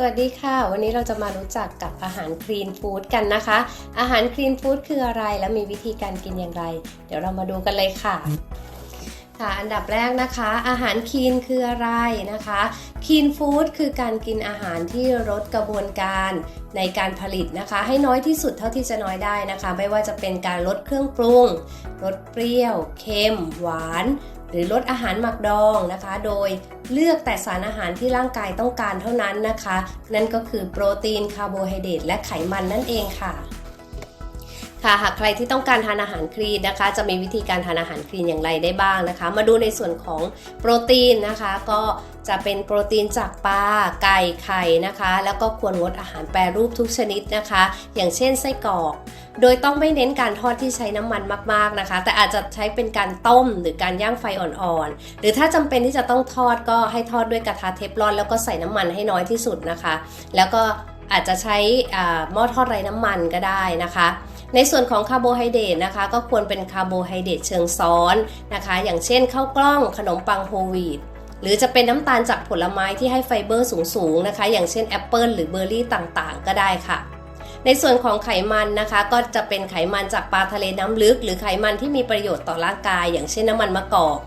สวัสดีค่ะ วันนี้เราจะมารู้จักกับอาหารคลีนฟู้ดกันนะคะ อาหารคลีนฟู้ดคืออะไรและมีวิธีการกินอย่างไร เดี๋ยวเรามาดูกันเลยค่ะค่ะอันดับแรกนะคะ อาหารคลีนคืออะไรนะคะคลีนฟู้ดคือการกินอาหารที่ลดกระบวนการในการผลิตนะคะ ให้น้อยที่สุดเท่าที่จะน้อยได้นะคะ ไม่ว่าจะเป็นการลดเครื่องปรุงลดเปรี้ยว เค็ม หวาน หรือลดอาหารหมักดองนะคะ โดยเลือกแต่สารอาหารที่ร่างกายต้องการเท่านั้นนะคะ นั่นก็คือโปรตีนคาร์โบไฮเดรตและไขมันนั่นเองค่ะค่ะหากใครที่ต้องการทานอาหารคลีนนะคะ จะมีวิธีการทานอาหารคลีนอย่างไรได้บ้างนะคะ มาดูในส่วนของโปรตีนนะคะ ก็ จะเป็นโปรตีนจากปลาไก่ไข่นะคะ แล้วก็ควรงดอาหารแปรรูปทุกชนิดนะคะ อย่างเช่นไส้กรอก โดยต้องไม่เน้นการทอดที่ใช้น้ำมันมากๆนะคะ แต่อาจจะใช้เป็นการต้มหรือการย่างไฟอ่อนๆ หรือถ้าจำเป็นที่จะต้องทอดก็ให้ทอดด้วยกระทะเทฟลอน แล้วก็ใส่น้ำมันให้น้อยที่สุดนะคะ แล้วก็อาจจะใช้หม้อทอดไร้น้ำมันก็ได้นะคะ ในส่วนของคาร์โบไฮเดรตนะคะ ก็ควรเป็นคาร์โบไฮเดรตเชิงซ้อนนะคะ อย่างเช่นข้าวกล้องขนมปังโฮลวีต หรือจะเป็นน้ำตาลจากผลไม้ที่ให้ไฟเบอร์สูงๆนะคะ อย่างเช่นแอปเปิลหรือเบอร์รี่ต่างๆ ก็ได้ค่ะ ในส่วนของไขมันนะคะ ก็จะเป็นไขมันจากปลาทะเลน้ำลึก หรือไขมันที่มีประโยชน์ต่อร่างกาย อย่างเช่นน้ำมันมะกอก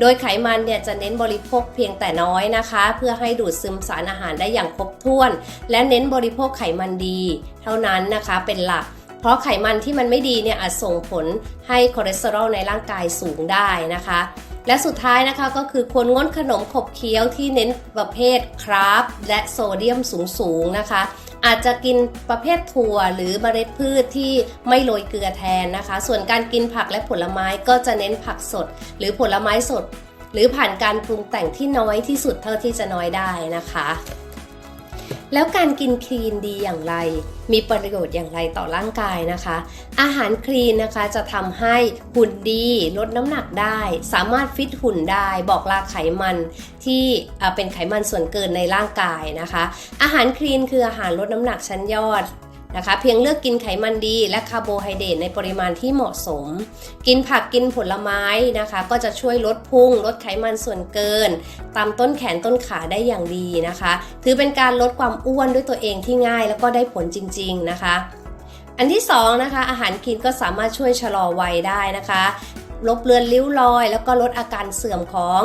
โดยไขมันเนี่ยจะเน้นบริโภคเพียงแต่น้อยนะคะ เพื่อให้ดูดซึมสารอาหารได้อย่างครบถ้วน และเน้นบริโภคไขมันดี เท่านั้นนะคะเป็นหลัก เพราะไขมันที่มันไม่ดีเนี่ยอาจส่งผลให้คอเลสเตอรอลในร่างกายสูงได้นะคะ และสุดท้ายนะคะก็คือควรงดขนมขบเคี้ยวที่เน้นประเภทคราฟและโซเดียมสูงๆนะคะ อาจจะกินประเภทถั่วหรือเมล็ดพืชที่ไม่โรยเกลือแทนนะคะ ส่วนการกินผักและผลไม้ก็จะเน้นผักสด หรือผลไม้สด หรือผ่านการปรุงแต่งที่น้อยที่สุดเท่าที่จะน้อยได้นะคะ แล้วการกินคลีนดีอย่างไร มีประโยชน์อย่างไรต่อร่างกายนะคะ อาหารคลีนนะคะจะทำให้หุ่นดีลดน้ำหนักได้ สามารถฟิตหุ่นได้บอกลาไขมันที่เป็นไขมันส่วนเกินในร่างกายนะคะ อาหารคลีนคืออาหารลดน้ำหนักชั้นยอด นะคะ เพียงเลือกกินไขมันดี และคาร์โบไฮเดรตในปริมาณที่เหมาะสม กินผักกินผลไม้นะคะ ก็จะช่วยลดพุงลดไขมันส่วนเกิน ตามต้นแขนต้นขาได้อย่างดีนะคะ ถือเป็นการลดความอ้วนด้วยตัวเองที่ง่าย แล้วก็ได้ผลจริง ๆนะคะ อันที่2นะคะอาหารกินก็สามารถช่วยชะลอวัยได้นะคะลบเลือนริ้วรอย แล้วก็ลดอาการเสื่อมของ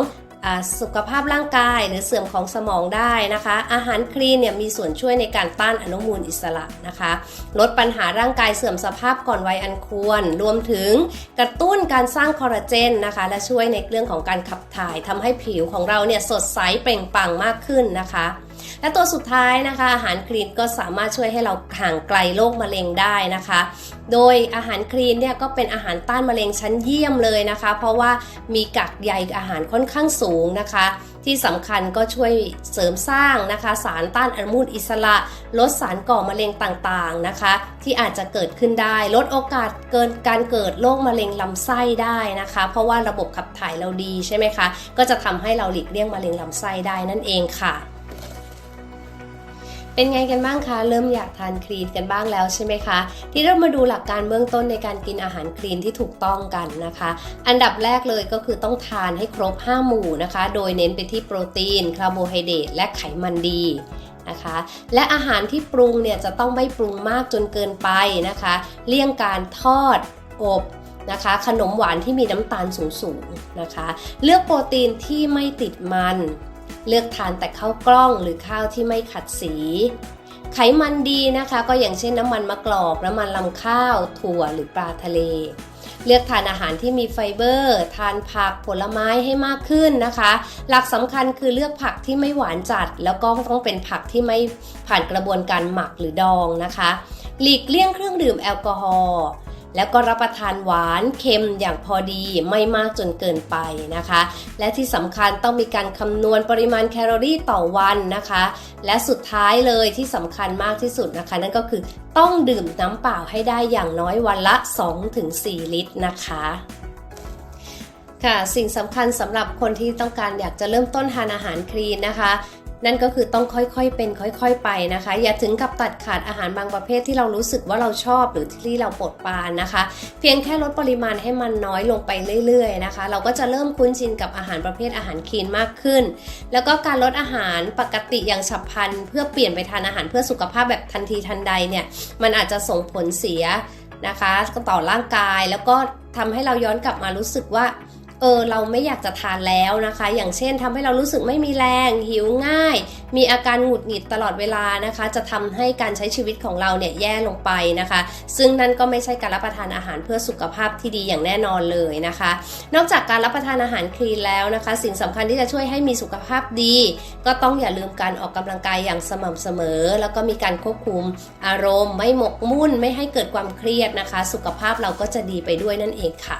สุขภาพร่างกายหรือเสื่อมของสมองได้นะคะ อาหารคลีนเนี่ยมีส่วนช่วยในการต้านอนุมูลอิสระนะคะ ลดปัญหาร่างกายเสื่อมสภาพก่อนวัยอันควร รวมถึงกระตุ้นการสร้างคอลลาเจนนะคะ และช่วยในเรื่องของการขับถ่ายทำให้ผิวของเราเนี่ยสดใสเปล่งปลั่งมากขึ้นนะคะและตัวสุดท้ายนะคะ อาหารคลีนก็สามารถช่วยให้เราห่างไกลโรคมะเร็งได้นะคะ โดยอาหารคลีนเนี่ยก็เป็นอาหารต้านมะเร็งชั้นเยี่ยมเลยนะคะ เพราะว่ามีกักใยอาหารค่อนข้างสูงนะคะ ที่สำคัญก็ช่วยเสริมสร้างนะคะ สารต้านอนุมูลอิสระ ลดสารก่อมะเร็งต่างๆนะคะ ที่อาจจะเกิดขึ้นได้ ลดโอกาสเกินการเกิดโรคมะเร็งลำไส้ได้นะคะ เพราะว่าระบบขับถ่ายเราดีใช่ไหมคะก็จะทำให้เราหลีกเลี่ยงมะเร็งลำไส้ได้นั่นเองค่ะ เป็นไงกันบ้างคะ เริ่มอยากทานคลีนกันบ้างแล้วใช่ไหมคะ ที่เรามาดูหลักการเบื้องต้นในการกินอาหารคลีนที่ถูกต้องกันนะคะ อันดับแรกเลยก็คือต้องทานให้ครบ 5 หมู่นะคะ โดยเน้นไปที่โปรตีน คาร์โบไฮเดรตและไขมันดีนะคะและอาหารที่ปรุงเนี่ยจะต้องไม่ปรุงมากจนเกินไปนะคะ เลี่ยงการทอดอบนะคะ ขนมหวานที่มีน้ำตาลสูงๆนะคะ เลือกโปรตีนที่ไม่ติดมัน เลือกทานแต่ข้าวกล้องหรือข้าวที่ไม่ขัดสี ไขมันดีนะคะ ก็อย่างเช่นน้ำมันมะกรอกน้ำมันลำข้าว ถั่วหรือปลาทะเล เลือกทานอาหารที่มีไฟเบอร์ ทานผักผลไม้ให้มากขึ้นนะคะ หลักสำคัญคือเลือกผักที่ไม่หวานจัด แล้วก็ต้องเป็นผักที่ไม่ผ่านกระบวนการหมักหรือดองนะคะ หลีกเลี่ยงเครื่องดื่มแอลกอฮอล์ แล้วก็รับประทานหวานเค็มอย่างพอดีไม่มากจนเกินไปนะคะ และที่สำคัญต้องมีการคำนวณปริมาณแคลอรี่ต่อวันนะคะ และสุดท้ายเลยที่สำคัญมากที่สุดนะคะ นั่นก็คือต้องดื่มน้ำเปล่าให้ได้อย่างน้อยวันละ 2-4 ลิตรนะคะค่ะสิ่งสำคัญสำหรับคนที่ต้องการอยากจะเริ่มต้นทานอาหารคลีนนะคะ นั่นก็คือต้องค่อยๆเป็นค่อยๆไปนะคะ อย่าถึงกับตัดขาดอาหารบางประเภทที่เรารู้สึกว่าเราชอบหรือที่เราปลดปานนะคะ เพียงแค่ลดปริมาณให้มันน้อยลงไปเรื่อยๆนะคะ เราก็จะเริ่มคุ้นชินกับอาหารประเภทอาหารคลีนมากขึ้น แล้วก็การลดอาหารปกติอย่างฉับพลันเพื่อเปลี่ยนไปทานอาหารเพื่อสุขภาพแบบทันทีทันใดเนี่ยมันอาจจะส่งผลเสียนะคะต่อร่างกายแล้วก็ทำให้เราย้อนกลับมารู้สึกว่า เออเราไม่อยากจะทานแล้วนะคะ อย่างเช่นทำให้เรารู้สึกไม่มีแรง หิวง่าย มีอาการหงุดหงิดตลอดเวลานะคะ จะทำให้การใช้ชีวิตของเราเนี่ยแย่ลงไปนะคะ ซึ่งนั่นก็ไม่ใช่การรับประทานอาหารเพื่อสุขภาพที่ดีอย่างแน่นอนเลยนะคะ นอกจากการรับประทานอาหารคลีนแล้วนะคะ สิ่งสำคัญที่จะช่วยให้มีสุขภาพดี ก็ต้องอย่าลืมการออกกำลังกายอย่างสม่ำเสมอ แล้วก็มีการควบคุมอารมณ์ ไม่หมกมุ่น ไม่ให้เกิดความเครียดนะคะ สุขภาพเราก็จะดีไปด้วยนั่นเองค่ะ